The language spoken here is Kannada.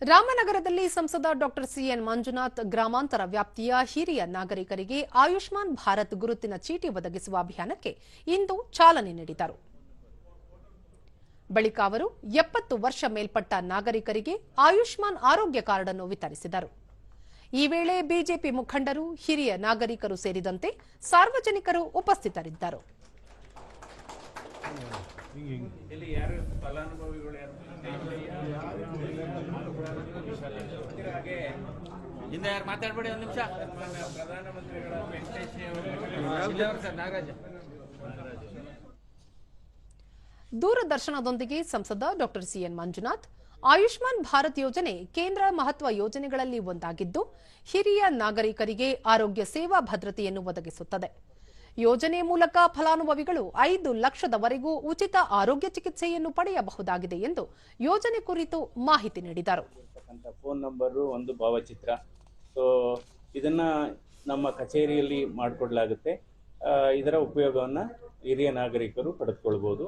ರಾಮನಗರದಲ್ಲಿ ಸಂಸದ ಡಾಕ್ಟರ್ ಸಿಎನ್ ಮಂಜುನಾಥ್ ಗ್ರಾಮಾಂತರ ವ್ಯಾಪ್ತಿಯ ಹಿರಿಯ ನಾಗರಿಕರಿಗೆ ಆಯುಷ್ಮಾನ್ ಭಾರತ್ ಗುರುತಿನ ಚೀಟಿ ಒದಗಿಸುವ ಅಭಿಯಾನಕ್ಕೆ ಇಂದು ಚಾಲನೆ ನೀಡಿದರು. ಬಳಿಕ ಅವರು ಎಪ್ಪತ್ತು ವರ್ಷ ಮೇಲ್ಪಟ್ಟ ನಾಗರಿಕರಿಗೆ ಆಯುಷ್ಮಾನ್ ಆರೋಗ್ಯ ಕಾರ್ಡ್ ಅನ್ನು ವಿತರಿಸಿದರು. ಈ ವೇಳೆ ಬಿಜೆಪಿ ಮುಖಂಡರು ಹಿರಿಯ ನಾಗರಿಕರು ಸೇರಿದಂತೆ ಸಾರ್ವಜನಿಕರು ಉಪಸ್ಥಿತರಿದ್ದರು. ಇಲ್ಲಿ ಯಾರು ಮಾತಾಡ್ಬೇಡಿ ಒಂದು ನಿಮಿಷ. ದೂರದರ್ಶನದೊಂದಿಗೆ ಸಂಸದ doctor C N Manjunath, Ayushman Bharat ಯೋಜನೆ ಕೇಂದ್ರ ಮಹತ್ವ ಯೋಜನೆಗಳಲ್ಲಿ ಒಂದಾಗಿದ್ದು, ಹಿರಿಯ ನಾಗರಿಕರಿಗೆ ಆರೋಗ್ಯ ಸೇವಾ ಭದ್ರತೆಯನ್ನು ಒದಗಿಸುತ್ತದೆ. ಯೋಜನೆ ಮೂಲಕ ಫಲಾನುಭವಿಗಳು ಐದು ಲಕ್ಷದವರೆಗೂ ಉಚಿತ ಆರೋಗ್ಯ ಚಿಕಿತ್ಸೆಯನ್ನು ಪಡೆಯಬಹುದಾಗಿದೆ ಎಂದು ಯೋಜನೆ ಕುರಿತು ಮಾಹಿತಿ ನೀಡಿದರು. ಫೋನ್ ನಂಬರು ಒಂದು ಭಾವಚಿತ್ರ. ಸೊ ಇದನ್ನ ನಮ್ಮ ಕಚೇರಿಯಲ್ಲಿ ಮಾಡಿಕೊಡಲಾಗುತ್ತೆ. ಇದರ ಉಪಯೋಗವನ್ನು ಹಿರಿಯ ನಾಗರಿಕರು ಪಡೆದುಕೊಳ್ಬೋದು.